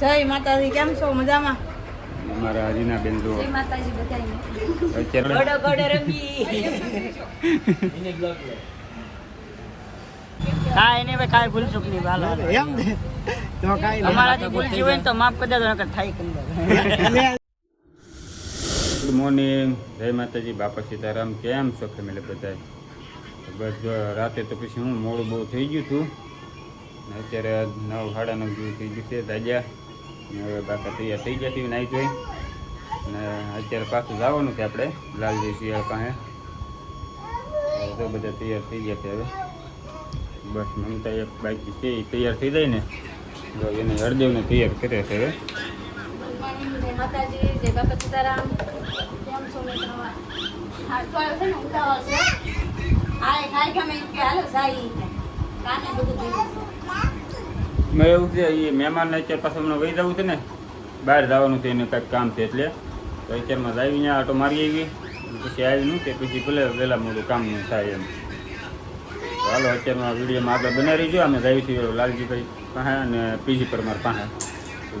જય માતાજી કેમ છો? મજામાં? અમારા હરીના બેન જો જય માતાજી બધાને અત્યારે ગોડો ગોડો રમી. કાંઈ નહીં ભાઈ કાંઈ ભૂલ ચૂક ભાલો એમ તો કાંઈ અમારાથી ભૂલ થઈ હોય ને તો માફ કરી દેજો નકર થાય ગુડ મોર્નિંગ જય માતાજી બાપા સીતારામ. કેમ છો ફેમિલી બધા? બસ જો રાતે તો પછી હું મોડું બહુ થઈ ગયું હતું. અત્યારે નવ સાડા નવ જેવું થઈ ગયું છે ને હવે બાપા તૈયાર થઈ ગયા છે નાહી જોઈ અને અત્યારે પાછું જવાનું છે આપણે, લાલજી શિયાળ પાસે. તો બધા તૈયાર થઈ ગયા છે હવે. બસ મમતા એક બાકી છે, એ તૈયાર થઈ જાય ને, તો એને હરદેવને તૈયાર કરે છે હવે. માતાજી, જય બાપા સીતારામ. કેમ છો મજામાં હાલ તો આવ્યો છે ને, ઉતાવળ છે. આ ખાઈ ગમે કે, હાલો, સાઈ. કાને બધું મેં એવું છે એ મહેમાનને અત્યારે પાછું હમણાં વહી જવું છે ને, બહાર જવાનું છે એને કંઈક કામ છે એટલે. તો અત્યારમાં જ આવી ત્યાં આટો મારી આવી. પછી આવીનું કે પછી ભલે વહેલા મોડું કામ નહીં થાય એમ. ચાલો અત્યારમાં વિડીયોમાં આગળ બનાવી રહીજો અમે જઈએ છીએ લાલજીભાઈ પાસે અને પીજી પરમાર પાસે.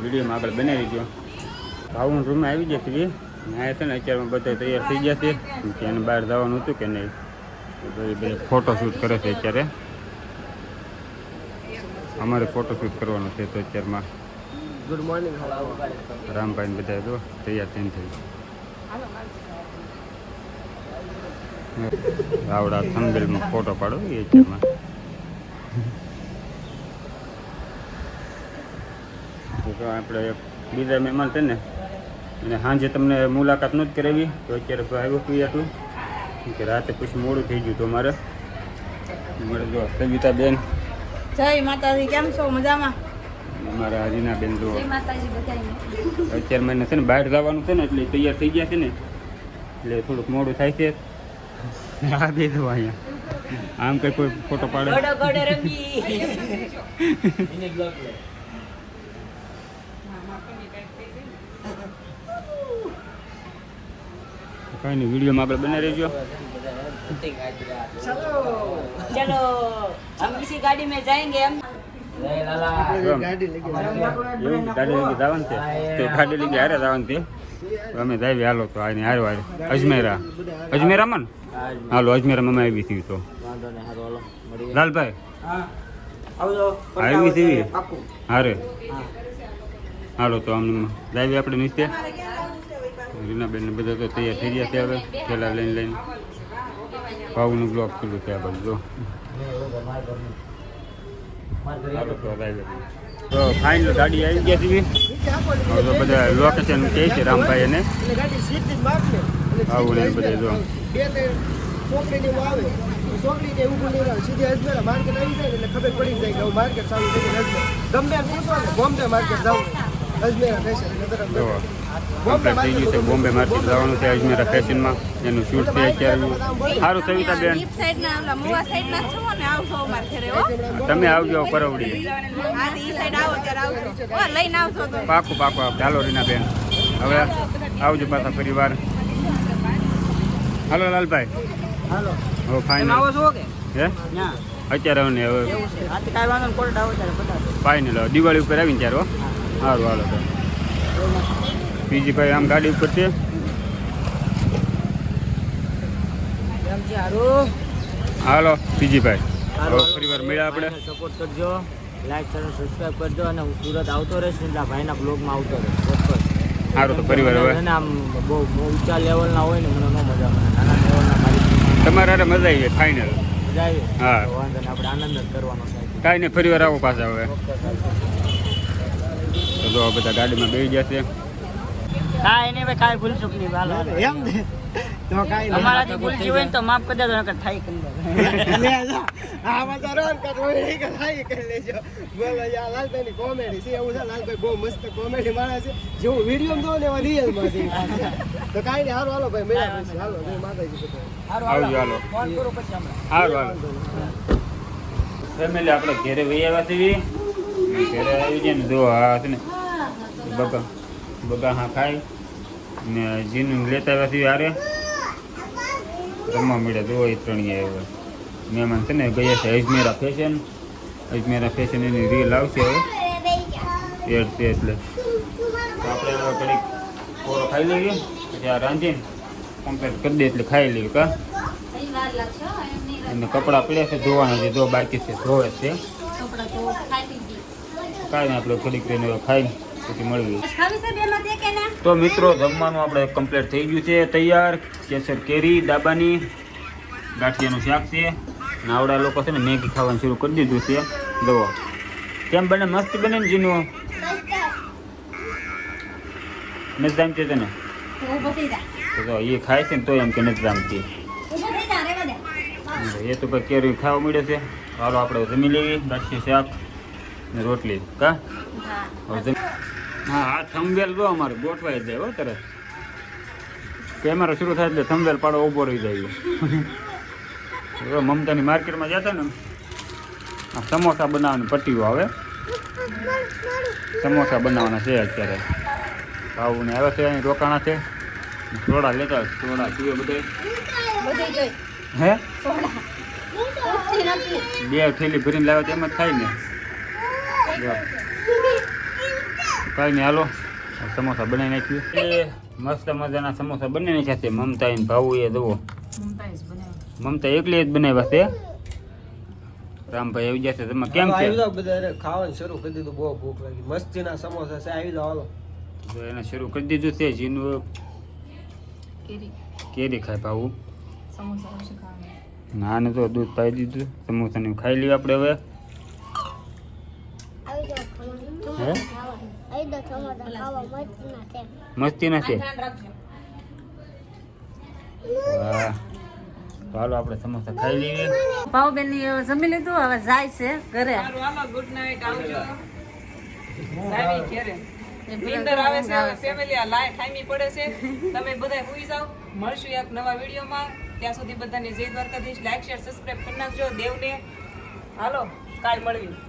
વિડીયોમાં આગળ બનાવી રહીજો ભાવનું રૂમમાં આવી ગયા છીએ અહીંયા છે ને અત્યારમાં બધા તૈયાર થઈ ગયા છે કે એને બહાર જવાનું હતું કે નહીં. ભાઈ ફોટો શૂટ કરે છે અત્યારે. અમારે ફોટોશૂટ કરવાનો છે તો અત્યારમાં. ગુડ મોર્નિંગ રામભાઈ બધા જો તૈયાર થઈને થઈ આવડા થંબેલમાં ફોટો પાડો એ અત્યારમાં. આપણે બીજા મહેમાન છે ને અને સાંજે તમને મુલાકાત નથી કરાવી તો અત્યારે તો આવ્યો પી હતું કે રાતે પછી મોડું થઈ ગયું તો અમારે. મળે જો સવિતાબેન જય માતાજી કેમ છો? મજામાં? અમારા હરીના બેન જો અત્યારે મને છે ને બહાર જવાનું છે ને એટલે તૈયાર થઈ ગયા છે ને એટલે થોડુંક મોડું થાય છે. આ બે દો અહીંયા. આમ કઈ કોઈ ફોટો પાડે? ગોડો ગોડો રમી. કઈ નહીં વિડીયોમાં આપણે બનાવી રહેજો ચલો हम इसी गाड़ी में जाएंगे हम એમ. ગાડી લઈ ગઈ એવું ગાડી લઈને જવાનું છે તો ગાડી લઈને હારે જવાનું છે તો અમે જાવી હાલો તો આને હારે હારે અજમેરા અજમેરામાં ને હાલો અજમેરામાં અમે આવી છીએ તો લાલભાઈ આવી છીએ હારે હાલો તો આમ જાવી આપણે નીચે રીનાબેન ને બધા તો તૈયાર થઈ ગયા છે હવે પેલા લઈને લઈને ભાવનું બ્લોક કર્યું છે આ બધું જો તો ફાઇનલ ગાડી આવી ગયા છે તો બધા લોકેશન કહે છે રામભાઈ એને આવું ને બધા જો છોકરીને એવું આવે છોકરીને ઊભું નહીં રહે સીધી અજમેરા માર્કેટ આવી જાય એટલે ખબર પડી જાય કે હવે માર્કેટ ચાલુ થઈ ગયું અજમેર ગમે માર્કેટ જવું અજમેરા ફેશન એટલે તરત જો કમ્પ્લીટ થઈ ગયું છે. બોમ્બે માર્કેટ જવાનું છે અજમેરા ફેશનમાં. એનું શૂટ છે અત્યારે. સારું સવિતાબેન ડીપ સાઈડ ના ઓલા મુવા સાઈડ ના છો ને? આવશો અમાર ઘરે હો. તમે આવજો પરવડી. પાકું પાકું આપ. ચાલો રીનાબેન હવે આવજો પાછા પરિવાર હાલો લાલભાઈ. હાલો. હવે ફાઇનલ આવો છો કે? હે? અત્યારે આવને ને હવે. ફાઇનલ દિવાળી ઉપર આવીને ત્યારે હો. સારું હાલો તો. બીજી ભાઈ આમ ગાડી ઉપર છે. હાલો. બીજી ભાઈ હવે પરિવાર મળ્યા આપણે. સપોર્ટ કરજો લાઈક ચેનલ સબસ્ક્રાઇબ કરજો અને હું સુરત આવતો રહીશ ને ભાઈના બ્લોગમાં આવતો રહીશ. સારું તો પરિવાર હવે. આમ બહુ બહુ ઊંચા લેવલના હોય ને મને ન મજા મને નાના લેવલના તમારે મજા આવી ફાઇનલ મજા આવી હા. વાંધો નહીં આપણે આનંદ જ કરવાનો થાય. કાંઈ નહીં પરિવાર આવો પાછા હવે. તો જો બધા ગાડીમાં બેસી ગયા છે. કાંઈ નહીં ભાઈ કાંઈ ભૂલ ચૂક નહીં એમ ને? તો કાંઈ નહીં. અમારાથી ભૂલ હોય ને તો માફ કરી દેજો નકર થાય કરી આમાં તો રોન કટ હોય થાય કરી લેજો બોલો યાર લાલભાઈની કોમેડી છે એવું છે લાલભાઈ બહુ મસ્ત કોમેડી માણસ છે. જેવું વીડિયો જોઉં ને એવા રિયલ છે. તો કાંઈ નહીં હાલો હાલો ભાઈ મેળા પછી. હાલો જય માતાજી બધા. હાલો. ફોન કરો પછી હમણાં. સારું હાલો. ફેમિલી આપણે ઘેરે વહી આવ્યા છીએ. ઘેરે આવી જાય ને જો હા છે ને બગા હા ખાઈ ને જીનું લેતા આવ્યા છીએ હારે. રમવા મળ્યા તો એ ત્રણેય આવ્યા મહેમાન છે ને ગયા છે અજમેરા ફેશન અજમેરા ફેશન એની રીલ આવશે હવે. એડ છે એટલે. આપણે ઘડીક કોરો ખાઈ લઈએ. પછી આ રાંધીને કમ્પ્લીટ કરી દઈએ એટલે ખાઈ લઈએ કા? અને કપડાં પડ્યા છે ધોવાના છે. ધો બાકી છે ધોવે છે. ખાઈ. કાંઈ નહીં આપણે ઘડીક રહીને ખાઈને પછી એના? તો મિત્રો જમવાનું આપણે કમ્પ્લીટ થઈ ગયું છે. તૈયાર. કેસર કેરી દાબાની ગાંઠિયાનું શાક છે. નાવડા લોકો છે ને મેગી ખાવાનું શરૂ કરી દીધું છે. દવો કેમ બને? મસ્ત બને ને જીનું? નથી જામતી તને? તો એ ખાય છે ને તો એમ કે નથી જામતી. એ તો ભાઈ કેરી ખાવા મળે છે. હાલો આપણે જમી લેવી. ગાંઠિયા શાક ને રોટલી. કા? હા. હા આ થંબેલ જો અમારે ગોઠવાઈ જાય હો તરત. કેમેરા શરૂ થાય એટલે થંબેલ પાડો ઊભો રહી જાય હવે મમતાની માર્કેટમાં જતા ને આ સમોસા બનાવવાની પટ્ટીઓ આવે. સમોસા બનાવવાના છે અત્યારે. ભાવને આવે છે અહીં રોકાણા છે. સોડા લેતા. સોડા પીવે બધે હે. બે થેલી ભરીને લાવે તેમ જ થાય ને. કાંઈ નહીં હાલો. સમોસા બનાવી નાખ્યું. મસ્ત મજાના સમોસા બનાવી નાખ્યા છે. મમતા એમ ભાવું એ જુઓ. મમતા એકલી જ બનાવ્યા છે. રામભાઈ આવી જશે તમે કેમ છે? ખાવાનું શરૂ કરી દીધું બહુ ભૂખ લાગી. મસ્તીના સમોસા છે. આવી જાવ હાલો. તો એને શરૂ કરી દીધું છે. જીનું કેરી. ખાય ભાવું. ના ને તો દૂધ પાઈ દીધું. સમોસાને ખાઈ લઈએ આપણે હવે. હે? મસ્તી નથી હાલો આપણે સમોસા ખાઈ લઈએ ભાવબેનની જમી લીધું હવે જાય છે ઘરે ગુડ નાઇટ આવજો નીંદર આવે છે હવે ફેમિલી આ લાય ખાઈમી પડે છે તમે બધા હુઈ જાઓ મળશું એક નવા વિડીયોમાં ત્યાં સુધી બધાને જય દ્વારકાધીશ લાઈક શેર સબસ્ક્રાઇબ કરી નાખજો દેવને હાલો કાલ મળવી